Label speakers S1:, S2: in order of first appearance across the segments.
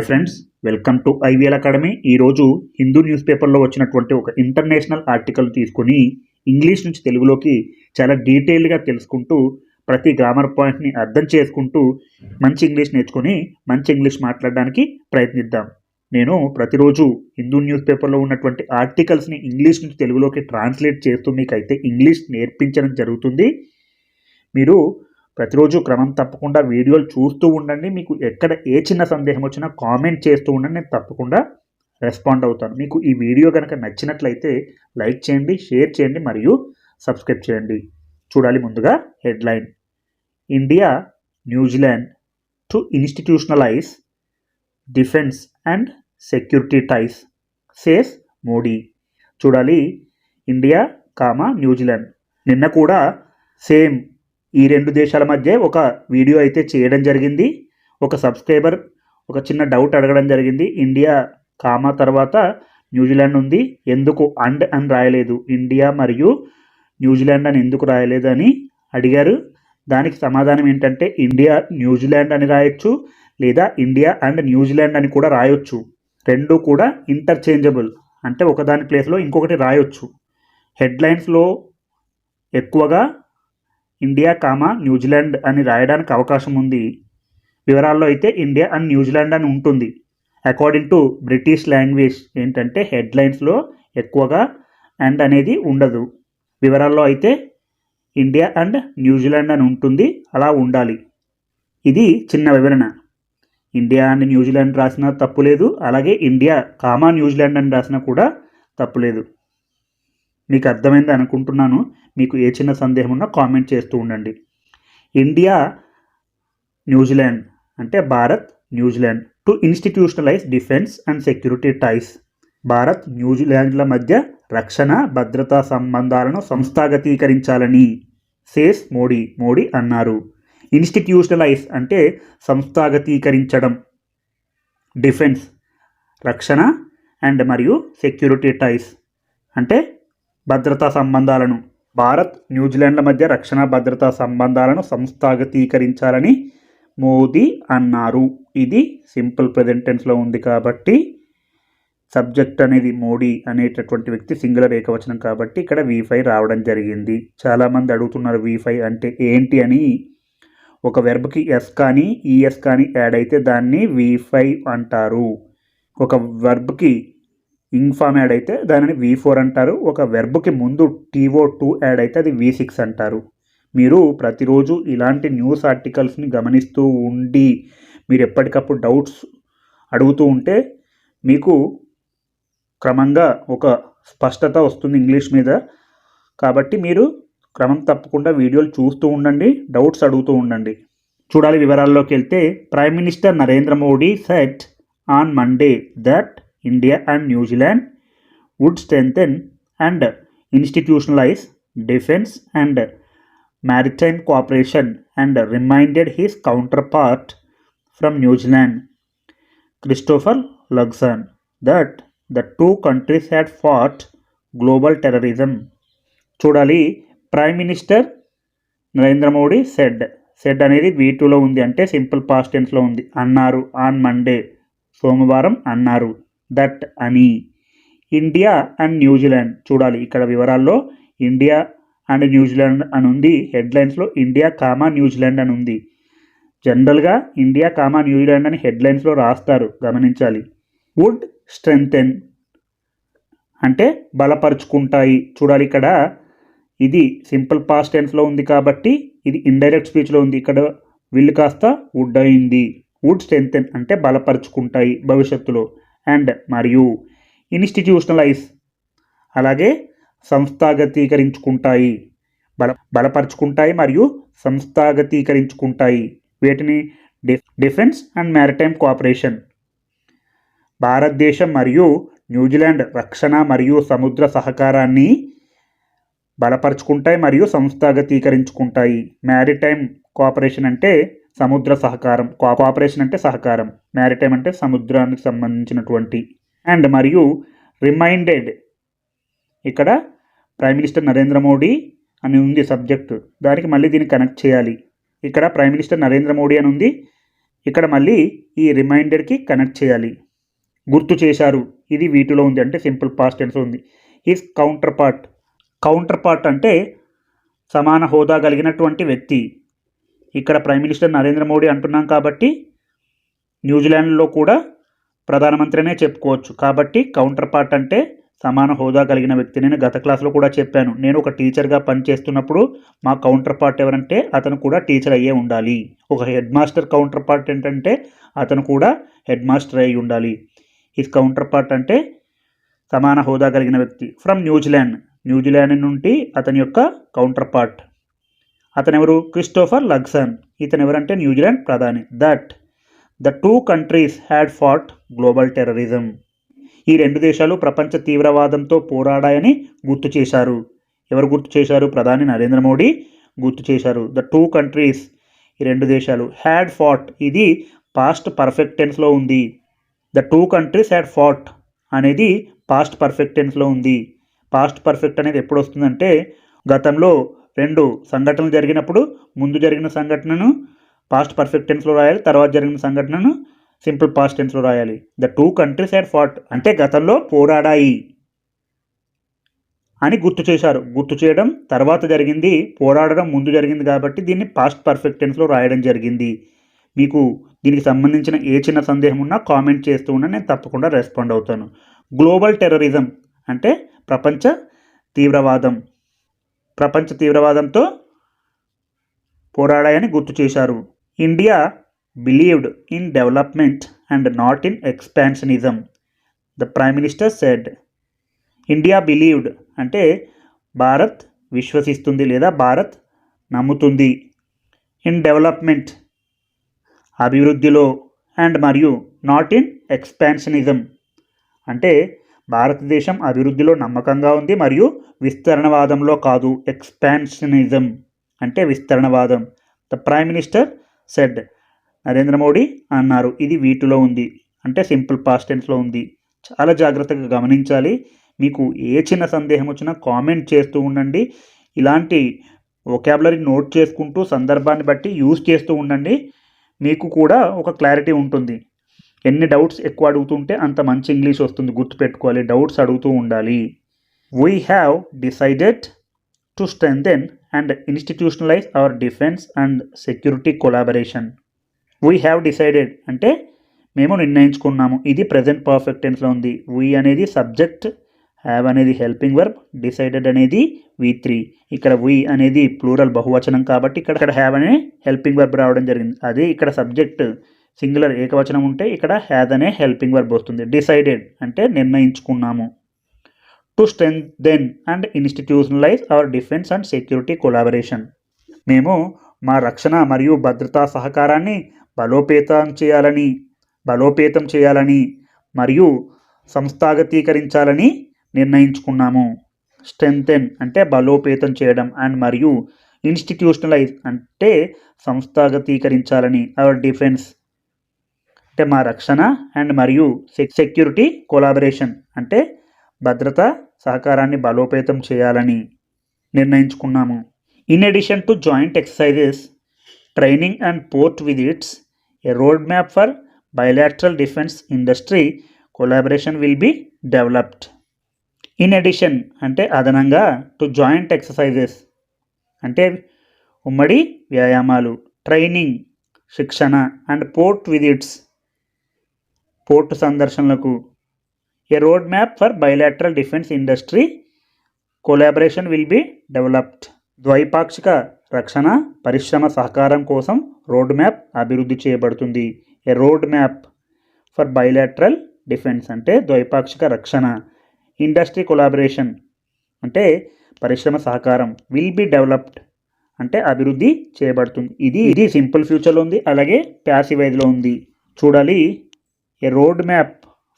S1: Hi friends welcome to IVL academy. ఈరోజు Hindu news పేపర్లో వచ్చినటువంటి ఒక ఇంటర్నేషనల్ ఆర్టికల్ తీసుకుని ఇంగ్లీష్ నుంచి తెలుగులోకి చాలా డీటెయిల్డ్గా తెలుసుకుంటూ ప్రతి గ్రామర్ పాయింట్ని అర్థం చేసుకుంటూ మంచి ఇంగ్లీష్ నేర్చుకొని మంచి ఇంగ్లీష్ మాట్లాడడానికి ప్రయత్నిద్దాం. నేను ప్రతిరోజు హిందూ న్యూస్ పేపర్లో ఉన్నటువంటి ఆర్టికల్స్ని ఇంగ్లీష్ నుంచి తెలుగులోకి ట్రాన్స్లేట్ చేస్తూ మీకైతే ఇంగ్లీష్ నేర్పించడం జరుగుతుంది. మీరు ప్రతిరోజు క్రమం తప్పకుండా వీడియోలు చూస్తూ ఉండండి. మీకు ఎక్కడ ఏ చిన్న సందేహం వచ్చినా కామెంట్ చేస్తూ ఉండండి. నేను తప్పకుండా రెస్పాండ్ అవుతాను. మీకు ఈ వీడియో కనుక నచ్చినట్లయితే లైక్ చేయండి షేర్ చేయండి మరియు సబ్స్క్రైబ్ చేయండి. చూడాలి ముందుగా headline. India New Zealand to institutionalise defence and security ties says Modi. చూడాలి ఇండియా కామా న్యూజిలాండ్. నిన్న కూడా సేమ్ ఈ రెండు దేశాల మధ్య ఒక వీడియో అయితే చేయడం జరిగింది. ఒక సబ్స్క్రైబర్ ఒక చిన్న డౌట్ అడగడం జరిగింది. ఇండియా కామా తర్వాత న్యూజిలాండ్ ఉంది. ఎందుకు అండ్ అని రాయలేదు. ఇండియా మరియు న్యూజిలాండ్ అని ఎందుకు రాయలేదు అని అడిగారు. దానికి సమాధానం ఏంటంటే ఇండియా న్యూజిలాండ్ అని రాయొచ్చు లేదా ఇండియా అండ్ న్యూజిలాండ్ అని కూడా రాయొచ్చు. రెండు కూడా ఇంటర్చేంజబుల్ అంటే ఒకదాని ప్లేస్లో ఇంకొకటి రాయొచ్చు. హెడ్లైన్స్లో ఎక్కువగా ఇండియా కామా న్యూజిలాండ్ అని రాయడానికి అవకాశం ఉంది. వివరాల్లో అయితే ఇండియా అండ్ న్యూజిలాండ్ అని ఉంటుంది. అకార్డింగ్ టు బ్రిటిష్ లాంగ్వేజ్ ఏంటంటే హెడ్లైన్స్లో ఎక్కువగా అండ్ అనేది ఉండదు. వివరాల్లో అయితే ఇండియా అండ్ న్యూజిలాండ్ అని ఉంటుంది అలా ఉండాలి. ఇది చిన్న వివరణ. ఇండియా అండ్ న్యూజిలాండ్ రాసినా తప్పు లేదు అలాగే ఇండియా కామా న్యూజిలాండ్ అని రాసినా కూడా తప్పు లేదు. మీకు అర్థమైంది అనుకుంటున్నాను. మీకు ఏ చిన్న సందేహం ఉన్నా కామెంట్ చేస్తూ ఉండండి. ఇండియా న్యూజిలాండ్ అంటే Bharat New Zealand to institutionalise defence and security ties Bharat న్యూజిలాండ్ల మధ్య రక్షణ భద్రతా సంబంధాలను సంస్థాగతీకరించాలని సేస్ మోడీ మోడీ అన్నారు. ఇన్స్టిట్యూషనలైజ్ అంటే సంస్థాగతీకరించడం. డిఫెన్స్ రక్షణ అండ్ మరియు సెక్యూరిటీ టైస్ అంటే భద్రతా సంబంధాలను భారత్ న్యూజిలాండ్ల మధ్య రక్షణ భద్రతా సంబంధాలను సంస్థాగతీకరించాలని మోదీ అన్నారు. ఇది సింపుల్ ప్రెజెంటెన్స్లో ఉంది కాబట్టి సబ్జెక్ట్ అనేది మోడీ అనేటటువంటి వ్యక్తి సింగులర్ ఏకవచనం కాబట్టి ఇక్కడ వీఫై రావడం జరిగింది. చాలామంది అడుగుతున్నారు వీఫై అంటే ఏంటి అని. ఒక వెర్బ్కి ఎస్ కానీ ఈఎస్ కానీ యాడ్ అయితే దాన్ని వీఫై అంటారు. ఒక వెర్బ్కి ఇన్ఫామ్ యాడ్ అయితే దానిని వి ఫోర్ అంటారు. ఒక వెర్బ్కి ముందు టీఓ టూ యాడ్ అయితే అది వి సిక్స్ అంటారు. మీరు ప్రతిరోజు ఇలాంటి న్యూస్ ఆర్టికల్స్ని గమనిస్తూ ఉండి మీరు ఎప్పటికప్పుడు డౌట్స్ అడుగుతూ ఉంటే మీకు క్రమంగా ఒక స్పష్టత వస్తుంది ఇంగ్లీష్ మీద. కాబట్టి మీరు క్రమం తప్పకుండా వీడియోలు చూస్తూ ఉండండి డౌట్స్ అడుగుతూ ఉండండి. చూడాలి వివరాల్లోకి వెళ్తే prime minister Narendra Modi said on Monday that India and New Zealand would strengthen and institutionalise defence and maritime cooperation and reminded his counterpart from New Zealand, Christopher Luxon, that the two countries had fought global terrorism. చూడాలి prime minister Narendra Modi said said అనేది V టూలో ఉంది అంటే simple past టెన్స్లో ఉంది అన్నారు on Monday సోమవారం అన్నారు that అని. ఇండియా అండ్ న్యూజిలాండ్ చూడాలి ఇక్కడ వివరాల్లో. ఇండియా అండ్ న్యూజిలాండ్ అని ఉంది హెడ్లైన్స్లో ఇండియా కామా న్యూజిలాండ్ అని ఉంది జనరల్గా ఇండియా కామా న్యూజిలాండ్ అని హెడ్లైన్స్లో రాస్తారు. గమనించాలి. వుడ్ స్ట్రెంగ్తెన్ అంటే బలపరుచుకుంటాయి. చూడాలి ఇక్కడ. ఇది సింపుల్ పాస్ట్ టెన్స్లో ఉంది కాబట్టి ఇది ఇండైరెక్ట్ స్పీచ్లో ఉంది. ఇక్కడ వీళ్ళు కాస్త వుడ్ అయింది. వుడ్ స్ట్రెంగ్తెన్ అంటే బలపరుచుకుంటాయి భవిష్యత్తులో. అండ్ మరియు ఇన్స్టిట్యూషనలైజ్ అలాగే సంస్థాగతీకరించుకుంటాయి. బల బలపరుచుకుంటాయి మరియు సంస్థాగతీకరించుకుంటాయి. వీటిని డిఫెన్స్ అండ్ మ్యారిటైమ్ కోఆపరేషన్ భారతదేశం మరియు న్యూజిలాండ్ రక్షణ మరియు సముద్ర సహకారాన్ని బలపరుచుకుంటాయి మరియు సంస్థాగతీకరించుకుంటాయి. మ్యారిటైమ్ కోఆపరేషన్ అంటే సముద్ర సహకారం కోఆపరేషన్ అంటే సహకారం మ్యారిటైమ్ అంటే సముద్రానికి సంబంధించినటువంటి. అండ్ మరియు రిమైండెడ్ ఇక్కడ ప్రైమ్ మినిస్టర్ నరేంద్ర మోడీ అని ఉంది సబ్జెక్టు దానికి మళ్ళీ దీన్ని కనెక్ట్ చేయాలి. ఇక్కడ ప్రైమ్ మినిస్టర్ నరేంద్ర మోడీ అని ఉంది ఇక్కడ మళ్ళీ ఈ రిమైండర్కి కనెక్ట్ చేయాలి. గుర్తు చేశారు ఇది వీటిలో ఉంది అంటే సింపుల్ పాస్ట్ టెన్స్ ఉంది. Is counterpart counterpart అంటే సమాన హోదా కలిగినటువంటి వ్యక్తి. ఇక్కడ ప్రైమ్ మినిస్టర్ నరేంద్ర మోడీ అంటున్నాం కాబట్టి న్యూజిలాండ్లో కూడా ప్రధానమంత్రినే చెప్పుకోవచ్చు. కాబట్టి కౌంటర్ పార్ట్ అంటే సమాన హోదా కలిగిన వ్యక్తి నేను గత క్లాస్లో కూడా చెప్పాను. నేను ఒక టీచర్గా పనిచేస్తున్నప్పుడు మా కౌంటర్ పార్ట్ ఎవరంటే అతను కూడా టీచర్ అయ్యే ఉండాలి. ఒక హెడ్ మాస్టర్ కౌంటర్ పార్ట్ ఏంటంటే అతను కూడా హెడ్ మాస్టర్ అయి ఉండాలి. హిస్ కౌంటర్ పార్ట్ అంటే సమాన హోదా కలిగిన వ్యక్తి. From New Zealand. న్యూజిలాండ్ నుండి అతని యొక్క కౌంటర్ పార్ట్ అతనెవరు? Christopher Luxon. ఇతను ఎవరంటే న్యూజిలాండ్ ప్రధాని. That the two countries had fought global terrorism ఈ రెండు దేశాలు ప్రపంచ తీవ్రవాదంతో పోరాడాయని గుర్తు చేశారు. ఎవరు గుర్తు చేశారు? ప్రధాని నరేంద్ర మోడీ గుర్తు చేశారు. ద టూ కంట్రీస్ ఈ రెండు దేశాలు హ్యాడ్ ఫాట్ ఇది పాస్ట్ పర్ఫెక్ట్ టెన్స్లో ఉంది. The two countries had fought అనేది పాస్ట్ పర్ఫెక్ట్ టెన్స్లో ఉంది. పాస్ట్ పర్ఫెక్ట్ అనేది ఎప్పుడు వస్తుందంటే గతంలో రెండు సంఘటనలు జరిగినప్పుడు ముందు జరిగిన సంఘటనను పాస్ట్ పర్ఫెక్ట్ టెన్స్లో రాయాలి తర్వాత జరిగిన సంఘటనను సింపుల్ పాస్ట్ టెన్స్లో రాయాలి. The two countries had fought అంటే గతంలో పోరాడాయి అని గుర్తు చేశారు. గుర్తు చేయడం తర్వాత జరిగింది పోరాడడం ముందు జరిగింది కాబట్టి దీన్ని పాస్ట్ పర్ఫెక్ట్ టెన్స్లో రాయడం జరిగింది. మీకు దీనికి సంబంధించిన ఏ చిన్న సందేహం ఉన్నా కామెంట్ చేస్తూ ఉన్నా నేను తప్పకుండా రెస్పాండ్ అవుతాను. గ్లోబల్ టెర్రరిజం అంటే ప్రపంచ తీవ్రవాదం. ప్రపంచ తీవ్రవాదంతో పోరాడాయని గుర్తు చేశారు. India believed in development and not in expansionism the prime minister said India believed అంటే భారత్ విశ్వసిస్తుంది లేదా భారత్ నమ్ముతుంది. ఇన్ డెవలప్మెంట్ అభివృద్ధిలో అండ్ మరియు నాట్ ఇన్ ఎక్స్పాన్షనిజం అంటే భారతదేశం అభివృద్ధిలో నమ్మకంగా ఉంది మరియు విస్తరణవాదంలో కాదు. ఎక్స్పాన్షనిజం అంటే విస్తరణవాదం. The prime minister said Narendra Modi అన్నారు ఇది వీటిలో ఉంది. అంటే సింపుల్ పాస్టెన్స్లో ఉంది. చాలా జాగ్రత్తగా గమనించాలి. మీకు ఏ చిన్న సందేహం వచ్చినా కామెంట్ చేస్తూ ఉండండి. ఇలాంటి ఒకాబులరీ నోట్ చేసుకుంటూ సందర్భాన్ని బట్టి యూజ్ చేస్తూ ఉండండి. మీకు కూడా ఒక క్లారిటీ ఉంటుంది. ఎన్ని డౌట్స్ ఎక్కువ అడుగుతుంటే అంత మంచి ఇంగ్లీష్ వస్తుంది గుర్తుపెట్టుకోవాలి డౌట్స్ అడుగుతూ ఉండాలి. We have decided to strengthen and institutionalise our defence and security collaboration we have decided అంటే మేము నిర్ణయించుకున్నాము ఇది ప్రజెంట్ పర్ఫెక్ట్ టెన్స్లో ఉంది. వీ అనేది సబ్జెక్ట్ హ్యావ్ అనేది హెల్పింగ్ వర్బ్ డిసైడెడ్ అనేది వీ త్రీ ఇక్కడ వీ అనేది ప్లూరల్ బహువచనం కాబట్టి ఇక్కడ ఇక్కడ హ్యావ్ అనే హెల్పింగ్ వర్బ్ రావడం జరిగింది. అదే ఇక్కడ సబ్జెక్ట్ సింగులర్ ఏకవచనం ఉంటే ఇక్కడ హ్యాద్ అనే హెల్పింగ్ వర్బ్ వస్తుంది. డిసైడెడ్ అంటే నిర్ణయించుకున్నాము. To strengthen and institutionalise our defence and security collaboration మేము మా రక్షణ మరియు భద్రతా సహకారాన్ని బలోపేతం చేయాలని బలోపేతం చేయాలని మరియు సంస్థాగతీకరించాలని నిర్ణయించుకున్నాము. స్ట్రెంథెన్ అంటే బలోపేతం చేయడం అండ్ మరియు ఇన్స్టిట్యూషనలైజ్ అంటే సంస్థాగతీకరించాలని అవర్ డిఫెన్స్ అంటే మా రక్షణ అండ్ మరియు సెక్యూరిటీ కొలాబరేషన్ అంటే భద్రత సహకారాన్ని బలోపేతం చేయాలని నిర్ణయించుకున్నాము. In addition to joint exercises training and port visits a road map for bilateral defence industry collaboration will be developed. In addition అంటే అదనంగా టు జాయింట్ ఎక్సర్సైజెస్ అంటే ఉమ్మడి వ్యాయామాలు ట్రైనింగ్ శిక్షణ and port visits port సందర్శనలకు. A road map for bilateral defence industry collaboration will be developed ద్వైపాక్షిక రక్షణ పరిశ్రమ సహకారం కోసం రోడ్ మ్యాప్ అభివృద్ధి చేయబడుతుంది. A road map for bilateral defence అంటే ద్వైపాక్షిక రక్షణ. ఇండస్ట్రీ కొలాబరేషన్ అంటే పరిశ్రమ సహకారం విల్ బి డెవలప్డ్ అంటే అభివృద్ధి చేయబడుతుంది. ఇది ఇది సింపుల్ ఫ్యూచర్లో ఉంది అలాగే ప్యాసివైజ్లో ఉంది. చూడాలి a road map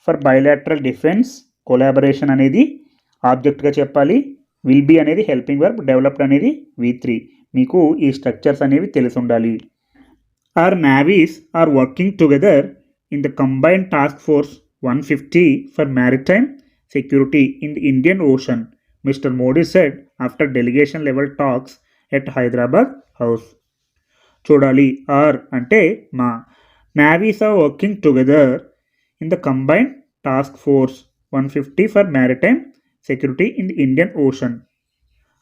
S1: for bilateral defence collaboration అనేది ఆబ్జెక్ట్గా చెప్పాలి. విల్ బి అనేది హెల్పింగ్ వర్బ్ డెవలప్డ్ అనేది వి త్రీ మీకు ఈ స్ట్రక్చర్స్ అనేవి తెలిసి ఉండాలి. Our navies are working together in the combined task force one fifty for maritime security in the Indian Ocean Mr Modi said after delegation level talks at Hyderabad House చూడాలి. Are అంటే మా. Navies are working together in the combined task force 150 for maritime security in the Indian Ocean.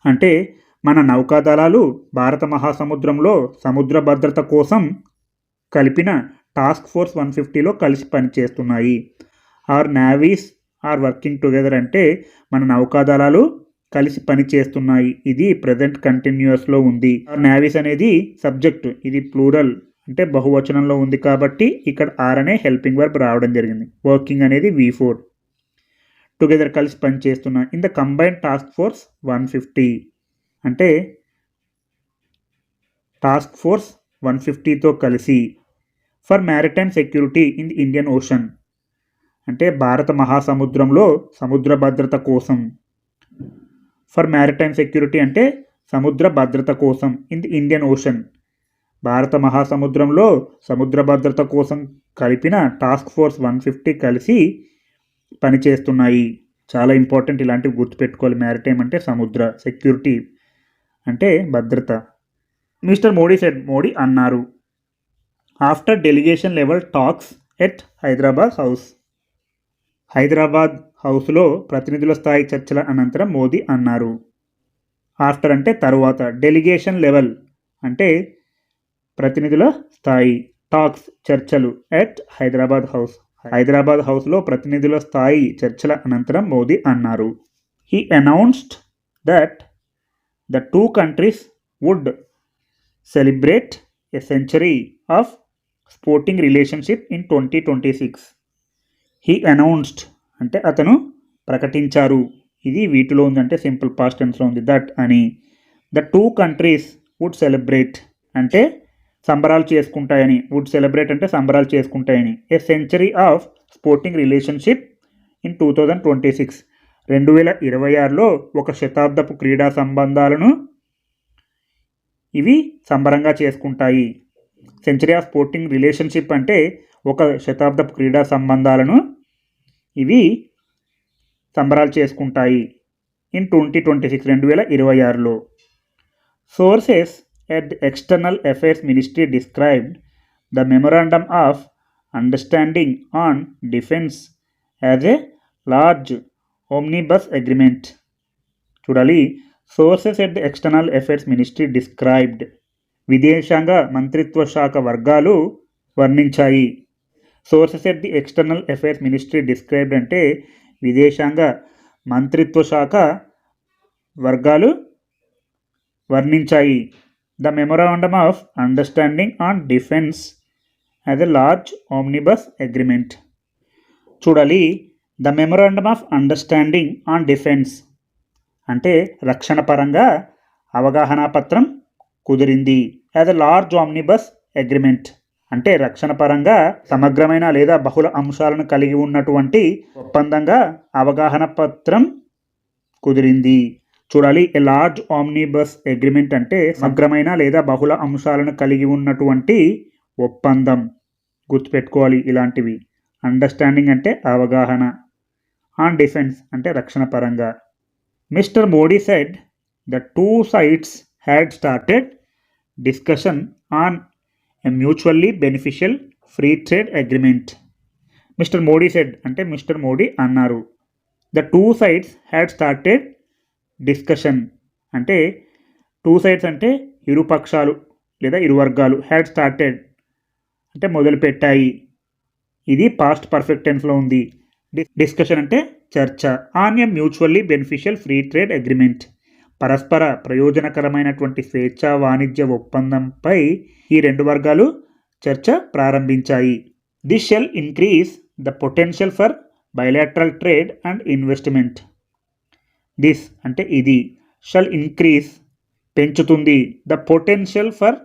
S1: అంటే మన నౌకాదళాలు భారత మహాసముద్రంలో సముద్ర భద్రత కోసం కలిపిన టాస్క్ ఫోర్స్ వన్ ఫిఫ్టీలో కలిసి పనిచేస్తున్నాయి. Our navies are working together అంటే మన నౌకాదళాలు కలిసి పనిచేస్తున్నాయి. ఇది ప్రజెంట్ కంటిన్యూస్లో ఉంది. ఆర్ నావీస్ అనేది సబ్జెక్ట్ ఇది ప్లూరల్ అంటే బహువచనంలో ఉంది కాబట్టి ఇక్కడ ఆర్ అనే హెల్పింగ్ వర్బ్ రావడం జరిగింది. వర్కింగ్ అనేది వి ఫోర్ టుగెదర్ కలిసి పనిచేస్తున్న in the combined task force one fifty అంటే టాస్క్ ఫోర్స్ వన్ ఫిఫ్టీతో కలిసి for maritime security in the Indian Ocean అంటే భారత మహాసముద్రంలో సముద్ర భద్రత కోసం. ఫర్ మ్యారిటైమ్ సెక్యూరిటీ అంటే సముద్ర భద్రత కోసం ఇన్ ది ఇండియన్ ఓషన్ భారత మహాసముద్రంలో సముద్ర భద్రత కోసం కలిపిన టాస్క్ ఫోర్స్ వన్ ఫిఫ్టీ కలిసి పనిచేస్తున్నాయి. చాలా ఇంపార్టెంట్ ఇలాంటివి గుర్తుపెట్టుకోవాలి. మ్యారిటైమ్ అంటే సముద్ర సెక్యూరిటీ అంటే భద్రత. మిస్టర్ మోడీ సెడ్ మోడీ అన్నారు. After delegation level talks at Hyderabad House. Hyderabad హౌస్లో ప్రతినిధుల స్థాయి చర్చల అనంతరం మోదీ అన్నారు. ఆఫ్టర్ అంటే తరువాత. డెలిగేషన్ లెవెల్ అంటే ప్రతినిధుల స్థాయి. టాక్స్ చర్చలు ఎట్ హైదరాబాద్ హౌస్. హైదరాబాద్ హౌస్లో ప్రతినిధుల స్థాయి చర్చల అనంతరం మోదీ అన్నారు. He announced that the two countries would celebrate a century of sporting relationship in twenty twenty six he announced అంటే అతను ప్రకటించారు. ఇది వీటిలో ఉందంటే సింపుల్ పాస్ట్ టెన్స్లో ఉంది. దట్ అని. The two countries would celebrate అంటే సంబరాలు చేసుకుంటాయని. వుడ్ సెలబ్రేట్ అంటే సంబరాలు చేసుకుంటాయని. A century of sporting relationship in two thousand twenty six రెండు వేల ఇరవై ఆరులో ఒక శతాబ్దపు క్రీడా సంబంధాలను ఇవి సంబరంగా చేసుకుంటాయి. సెంచరీ ఆఫ్ స్పోర్టింగ్ రిలేషన్షిప్ అంటే ఒక శతాబ్దపు క్రీడా సంబంధాలను ఇవి సంబరాలు చేసుకుంటాయి. ఇన్ ట్వంటీ ట్వంటీ సిక్స్ రెండు వేల ఇరవై ఆరులో. Sources at the external Affairs ministry described the memorandum of understanding on defence as a large omnibus agreement చూడాలి. Sources at the external affairs ministry described విదేశాంగ మంత్రిత్వ శాఖ వర్గాలు వర్ణించాయి. Sources at the external affairs ministry described అంటే విదేశాంగ మంత్రిత్వ శాఖ వర్గాలు వర్ణించాయి. The memorandum of understanding on defence as a large omnibus agreement చూడాలి the memorandum of understanding on defence అంటే రక్షణ పరంగా అవగాహన పత్రం కుదిరింది. As a large omnibus agreement అంటే రక్షణ పరంగా సమగ్రమైన లేదా బహుళ అంశాలను కలిగి ఉన్నటువంటి ఒప్పందంగా అవగాహన పత్రం కుదిరింది. చూడాలి. ఏ లార్జ్ ఆమ్నిబస్ అగ్రిమెంట్ అంటే సమగ్రమైన లేదా బహుళ అంశాలను కలిగి ఉన్నటువంటి ఒప్పందం. గుర్తుపెట్టుకోవాలి ఇలాంటివి. అండర్స్టాండింగ్ అంటే అవగాహన. ఆన్ డిఫెన్స్ అంటే రక్షణ పరంగా. Mr Modi said the two sides had started discussion on a mutually beneficial free trade agreement Mr Modi said అంటే మిస్టర్ మోడీ అన్నారు. The two sides had started discussion అంటే టూ సైడ్స్ అంటే ఇరు పక్షాలు లేదా ఇరు వర్గాలు హ్యాడ్ స్టార్టెడ్ అంటే మొదలుపెట్టాయి. ఇది పాస్ట్ పర్ఫెక్ట్ టెన్స్లో ఉంది. డిస్కషన్ అంటే చర్చ. On a mutually beneficial free trade agreement పరస్పర ప్రయోజనకరమైనటువంటి స్వేచ్ఛా వాణిజ్య ఒప్పందంపై ఈ రెండు వర్గాలు చర్చ ప్రారంభించాయి. This shall increase the potential for bilateral trade and investment this అంటే ఇది షల్ ఇంక్రీజ్ పెంచుతుంది. The potential for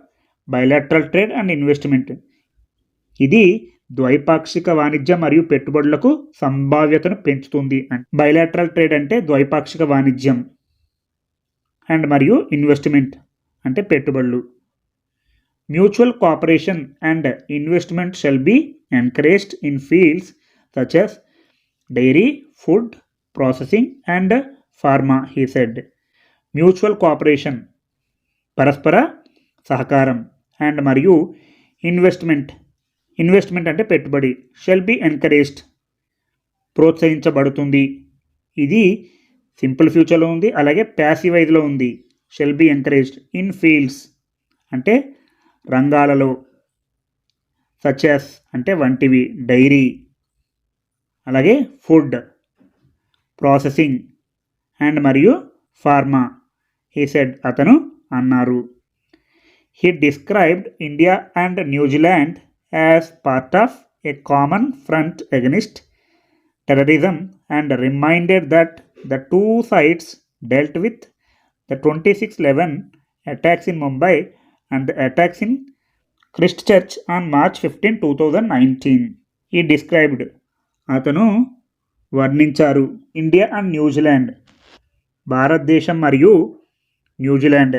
S1: bilateral trade and investment. ఇది ద్వైపాక్షిక వాణిజ్యం మరియు పెట్టుబడులకు సంభావ్యతను పెంచుతుంది. బయలాట్రల్ ట్రేడ్ అంటే ద్వైపాక్షిక వాణిజ్యం. అండ్ మరియు ఇన్వెస్ట్మెంట్ అంటే పెట్టుబడులు. Mutual cooperation and investment shall be encouraged in fields such as dairy food processing and pharma he said. Mutual cooperation పరస్పర సహకారం అండ్ మరియు ఇన్వెస్ట్మెంట్. ఇన్వెస్ట్మెంట్ అంటే పెట్టుబడి షెల్ బి ఎన్కరేజ్డ్ ప్రోత్సహించబడుతుంది. ఇది సింపుల్ ఫ్యూచర్లో ఉంది అలాగే ప్యాసివైజ్లో ఉంది. Shall be encouraged in fields అంటే రంగాలలో. సచెస్ అంటే వంటివి డైరీ అలాగే ఫుడ్ ప్రాసెసింగ్. అండ్ మరియు ఫార్మా. హీసెడ్ అతను అన్నారు. He described India and New Zealand as part of a common front against terrorism and reminded that the two sides dealt with the twenty six eleven attacks in Mumbai and attacks in Christchurch on March fifteen two thousand nineteen ఈ described అతను వర్ణించారు India and New Zealand భారతదేశం మరియు New Zealand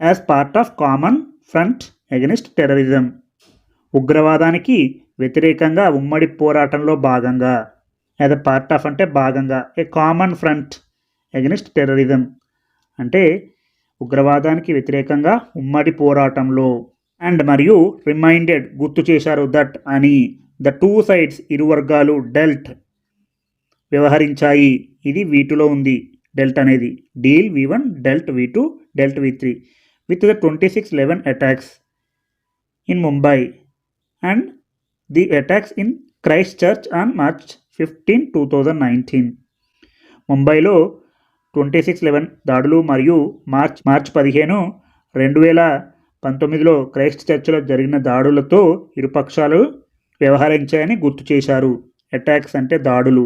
S1: as part of common front against terrorism ఉగ్రవాదానికి వ్యతిరేకంగా ఉమ్మడి పోరాటంలో భాగంగా. As a part of అంటే భాగంగా a common front against terrorism అంటే ఉగ్రవాదానికి వ్యతిరేకంగా ఉమ్మడి పోరాటంలో. అండ్ మరియు రిమైండెడ్ గుర్తు చేశారు దట్ అని ద టూ సైడ్స్ ఇరు వర్గాలు డెల్ట్ వ్యవహరించాయి. ఇది వీటిలో ఉంది. డెల్ట్ అనేది deal V one dealt V two dealt V three with the twenty six eleven attacks in Mumbai and the attacks in Christchurch on March fifteen two thousand nineteen. ముంబైలో twenty six eleven దాడులు మరియు March March పదిహేను రెండు వేల పంతొమ్మిదిలో Christ చర్చ్లో జరిగిన దాడులతో ఇరుపక్షాలు వ్యవహరించాయని గుర్తు చేశారు. అటాక్స్ అంటే దాడులు.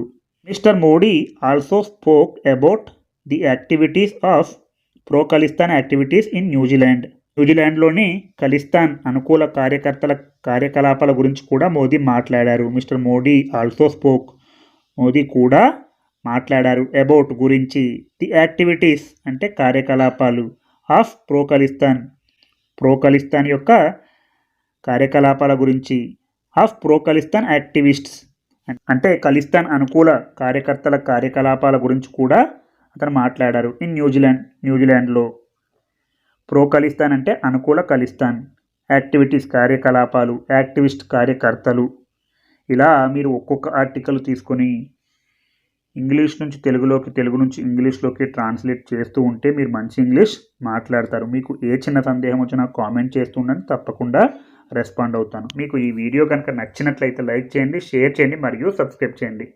S1: Mr Modi also spoke about the activities of pro Khalistan activities in New Zealand న్యూజిలాండ్లోని Khalistan అనుకూల కార్యకర్తల కార్యకలాపాల గురించి కూడా మోదీ మాట్లాడారు. Mr Modi also spoke. Modi కూడా మాట్లాడారు అబౌట్ గురించి. ది యాక్టివిటీస్ అంటే కార్యకలాపాలు of pro Khalistan pro Khalistan యొక్క కార్యకలాపాల గురించి. Of pro Khalistan activists. అంటే ఖలిస్తాన్ అనుకూల కార్యకర్తల కార్యకలాపాల గురించి కూడా అతను మాట్లాడారు. ఇన్ న్యూజిలాండ్ న్యూజిలాండ్లో ప్రో ఖలిస్తాన్ అంటే అనుకూల ఖలిస్తాన్ యాక్టివిటీస్ కార్యకలాపాలు యాక్టివిస్ట్ కార్యకర్తలు. ఇలా మీరు ఒక్కొక్క ఆర్టికల్ తీసుకొని ఇంగ్లీష్ నుంచి తెలుగులోకి తెలుగు నుంచి ఇంగ్లీష్లోకి ట్రాన్స్లేట్ చేస్తూ ఉంటే మీరు మంచి ఇంగ్లీష్ మాట్లాడతారు. మీకు ఏ చిన్న సందేహం వచ్చినా కామెంట్ చేస్తూ తప్పకుండా రెస్పాండ్ అవుతాను. మీకు ఈ వీడియో కనుక నచ్చినట్లయితే లైక్ చేయండి షేర్ చేయండి మరియు సబ్స్క్రైబ్ చేయండి.